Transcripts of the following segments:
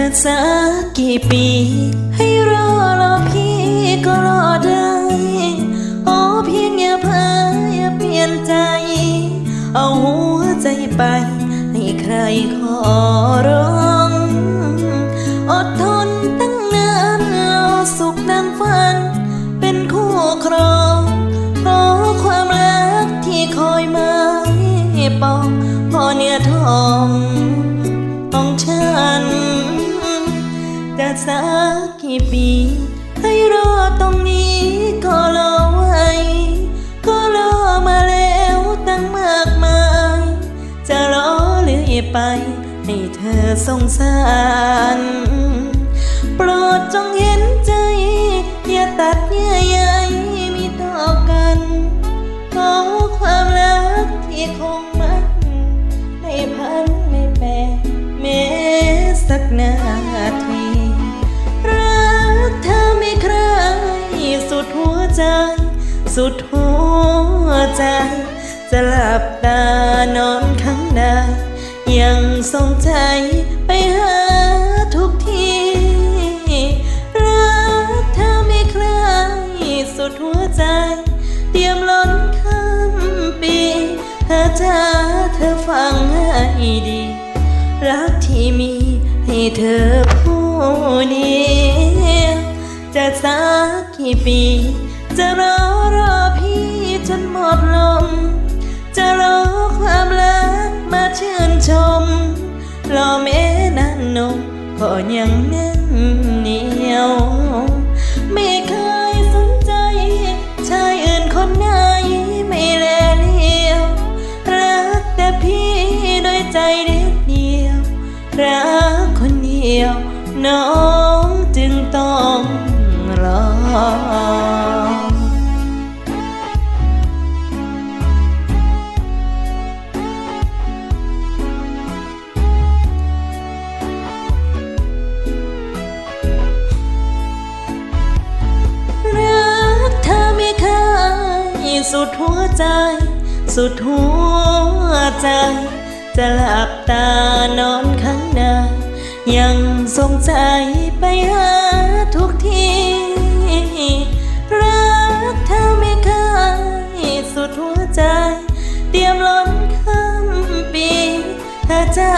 จะสักกี่ปี ให้รอรอพี่ก็รอได้โอ้เพียงอย่าเพ้ออย่าเปลี่ยนใจ เอาหัวใจไป ให้ใครขอร้องอดทนตั้งนานรอสุขดังฝัน เป็นคู่ครองเพราะความรักที่คอยมาให้ปองพอเนื้อทองของฉัน สักกี่ปี ให้รอตรงนี้ก็รอไว้ก็รอมาแล้วตั้งมากมาย จะรอเรื่อไป ให้เธอสงสาร โปรดจงเห็นใจ อย่าตัดเยื่อใย สุดหัวใจ จะหลับตานอนข้างใดยังทรงใจไปหาทุกที รักเธอไม่ใครสุดหัวใจ เตรียมล้นข้ามปีเธอจ้าเธอฟังให้ดี รักที่มีให้เธอผู้เดียวจะสักกี่ปีจะรอ จนหมดลม จะรอความรักมาชื่นชม รอแม่นานนมก็ยังแน่นเหนียว ไม่เคยสนใจ ชายอื่นคนไหนไม่แลเลียว รักแต่พี่โดยใจเดียวเดียว รักคนเดียวน้อง สุดหัวใจ สุดหัวใจ จะหลับตานอนข้างในยังสงใจไปหาทุกทีรักเธอไม่เคยสุดหัวใจ เตรียมล้นข้ามปีถ้าจ้า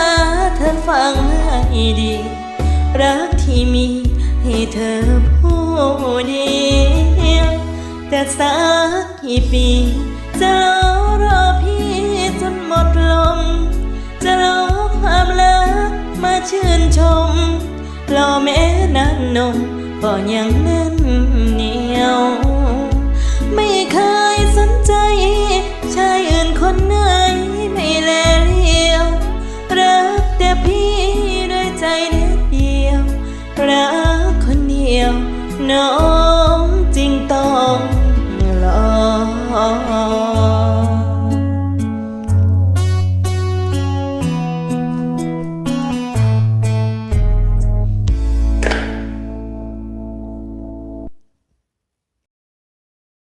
เธอฟังให้ดี รักที่มีให้เธอผู้ดี จะสักกี่ปีจะรอรอพี่จนหมดลม จะรอความรักมาชื่นชม รอแม่นานนมก็ยังแน่นเหนียว ไม่เคยสนใจชายอื่นคนไหนไม่แลเลียว รักแต่พี่ด้วยใจเด็ดเดียว รักคนเดียวน้อง